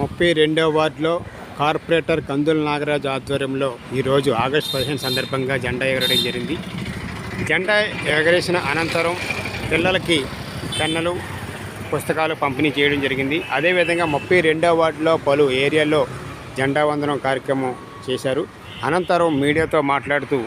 ముప్పై రెండవ వార్డులో కార్పొరేటర్ కందుల నాగరాజ్ ఆధ్వర్యంలో ఈరోజు ఆగస్టు పదిహేను సందర్భంగా జెండా ఎగరడం జరిగింది. జెండా ఎగరేసిన అనంతరం పిల్లలకి పెన్నులు పుస్తకాలు పంపిణీ చేయడం జరిగింది. అదేవిధంగా ముప్పై రెండవ వార్డులో పలు ఏరియాల్లో జెండా వందనం కార్యక్రమం చేశారు. అనంతరం మీడియాతో మాట్లాడుతూ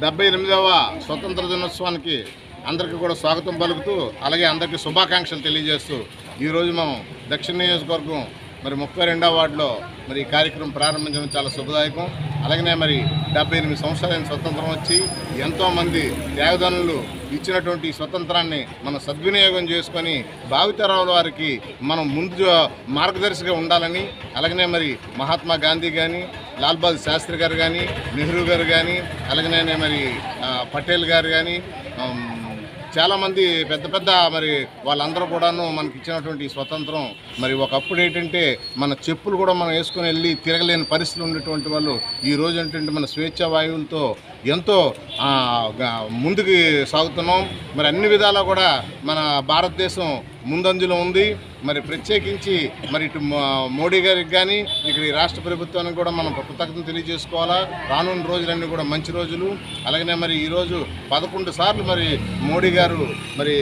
డెబ్బై ఎనిమిదవ స్వతంత్ర దినోత్సవానికి అందరికీ కూడా స్వాగతం పలుకుతూ అలాగే అందరికీ శుభాకాంక్షలు తెలియజేస్తూ ఈరోజు మనం దక్షిణ నియోజకవర్గం మరి ముప్పై రెండవ వార్డులో మరి ఈ కార్యక్రమం ప్రారంభించడం చాలా శుభదాయకం. అలాగనే మరి డెబ్బై ఎనిమిది సంవత్సరాలైన స్వతంత్రం వచ్చి ఎంతోమంది త్యాగదనులు ఇచ్చినటువంటి స్వతంత్రాన్ని మనం సద్వినియోగం చేసుకొని భావితరాల వారికి మనం ముందు మార్గదర్శిగా ఉండాలని అలాగనే మరి మహాత్మా గాంధీ కానీ లాల్ బహదూర్ శాస్త్రి గారు కానీ నెహ్రూ గారు కానీ అలాగనే మరి పటేల్ గారు కానీ చాలామంది పెద్ద పెద్ద మరి వాళ్ళందరూ కూడాను మనకి ఇచ్చినటువంటి స్వతంత్రం. మరి ఒకప్పుడు ఏంటంటే మన చెప్పులు కూడా మనం వేసుకొని వెళ్ళి తిరగలేని పరిస్థితులు ఉండేటువంటి వాళ్ళు ఈ రోజు ఏంటంటే మన స్వేచ్ఛ వాయువులతో ఎంతో ముందుకు సాగుతున్నాం. మరి అన్ని విధాలా కూడా మన భారతదేశం ముందంజలో ఉంది. మరి ప్రత్యేకించి మరి ఇటు మోడీ గారికి కానీ ఇక్కడ ఈ రాష్ట్ర ప్రభుత్వానికి కూడా మనం కృతజ్ఞత తెలియజేసుకోవాలా? రానున్న రోజులన్నీ కూడా మంచి రోజులు. అలాగనే మరి ఈరోజు పదకొండు సార్లు మరి మోడీ గారు మరి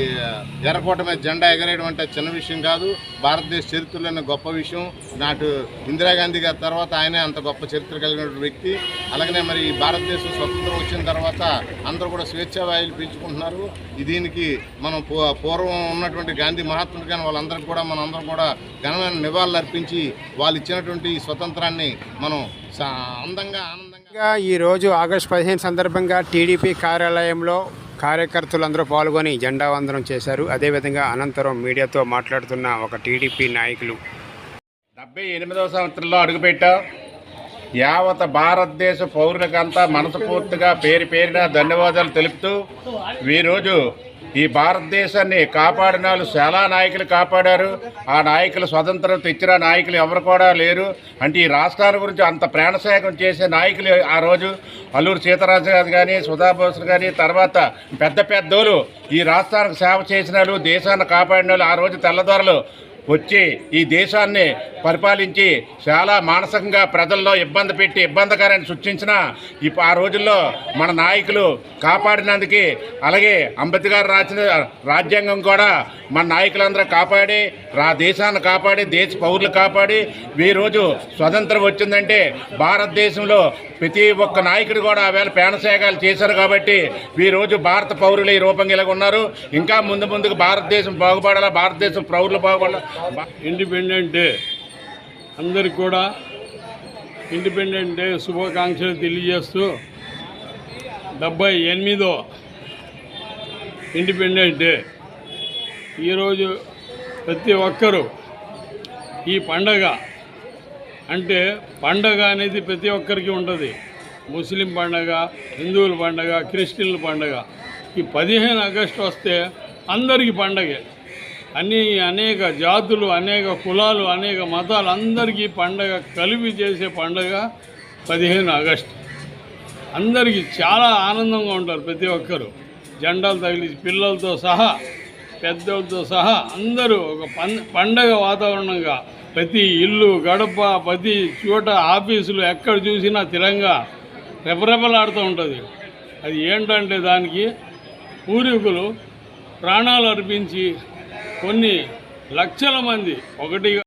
ఎర్రకోట మీద జెండా ఎగరేయడం అంటే చిన్న విషయం కాదు. భారతదేశ చరిత్రలోనే గొప్ప విషయం. నాటు ఇందిరాగాంధీ గారి తర్వాత ఆయనే అంత గొప్ప చరిత్ర కలిగిన వ్యక్తి. అలాగనే మరి ఈ భారతదేశం స్వతంత్రం వచ్చిన తర్వాత అందరూ కూడా స్వేచ్ఛావాయులు పీల్చుకుంటున్నారు. దీనికి మనం పూ- పూర్వం ఉన్నటువంటి గాంధీ మహాత్ముడు కానీ వాళ్ళందరికీ కూడా మనం అందరం కూడా ఘనమైన నివాళులు అర్పించి వాళ్ళు ఇచ్చినటువంటి స్వతంత్రాన్ని మనం సా- అందంగా ఆనందంగా ఈరోజు ఆగస్టు పదిహేను సందర్భంగా టీడీపీ కార్యాలయంలో కార్యకర్తలందరూ పాల్గొని జెండా వందనం చేశారు. అదేవిధంగా అనంతరం మీడియాతో మాట్లాడుతున్న ఒక టీడీపీ నాయకులు. డెబ్బై ఎనిమిదవ సంవత్సరంలో అడుగుపెట్టాం. యావత్ భారతదేశ పౌరులకంతా మనస్ఫూర్తిగా పేరు పేరిన ధన్యవాదాలు తెలుపుతూ ఈరోజు ఈ భారతదేశాన్ని కాపాడిన వాళ్ళు చాలా నాయకులు కాపాడారు. ఆ నాయకులు స్వతంత్రం తెచ్చిన నాయకులు ఎవరు కూడా లేరు. అంటే ఈ రాష్ట్రాల గురించి అంత ప్రాణసాయకం చేసే నాయకులు ఆ రోజు అల్లూరు సీతారాజు గారు కానీ సుధాబోస్ కానీ తర్వాత పెద్ద పెద్దోళ్ళు ఈ రాష్ట్రానికి సేవ చేసిన వాళ్ళు దేశాన్ని కాపాడిన వాళ్ళు ఆ రోజు తెల్లదొరలు వచ్చి ఈ దేశాన్ని పరిపాలించి చాలా మానసికంగా ప్రజల్లో ఇబ్బంది పెట్టి ఇబ్బందికరాన్ని సృష్టించిన ఇప్పుడు ఆ రోజుల్లో మన నాయకులు కాపాడినందుకు అలాగే అంబేద్కర్ రాసిన రాజ్యాంగం కూడా మన నాయకులందరూ కాపాడి రా దేశాన్ని కాపాడి దేశ పౌరులు కాపాడి ఈరోజు స్వతంత్రం వచ్చిందంటే భారతదేశంలో ప్రతి ఒక్క నాయకుడు కూడా ఆవేళ పేనసేగాలు చేశారు కాబట్టి ఈ రోజు భారత పౌరులు ఈ రూపంగా ఇలాగ ఉన్నారు ఇంకా ముందు ముందుకు భారతదేశం బాగుపడాలా భారతదేశం పౌరులు బాగుపడాలి? Independent day. అందరికి కూడా ఇండిపెండెంట్ డే శుభాకాంక్షలు తెలియజేస్తూ డెబ్బై ఎనిమిదో ఇండిపెండెంట్ డే. ఈరోజు ప్రతి ఒక్కరూ ఈ పండగ అంటే పండగ అనేది ప్రతి ఒక్కరికి ఉంటుంది. ముస్లిం పండగ హిందువుల పండగ క్రిస్టియన్ల పండగ. ఈ పదిహేను ఆగస్టు వస్తే అందరికీ పండగే. అన్ని అనేక జాతులు అనేక కులాలు అనేక మతాలు అందరికీ పండగ కలిపి చేసే పండగ పదిహేను ఆగస్టు. అందరికీ చాలా ఆనందంగా ఉంటారు ప్రతి ఒక్కరు. జెండాలు తగిలించి పిల్లలతో సహా పెద్దలతో సహా అందరూ ఒక పండగ వాతావరణంగా ప్రతి ఇల్లు గడప ప్రతి చోట ఆఫీసులు ఎక్కడ చూసినా తిరంగా రెపరెపలాడుతూ ఉంటుంది. అది ఏంటంటే దానికి పూర్వీకులు ప్రాణాలు అర్పించి కొన్ని లక్షల మంది. ఒకటి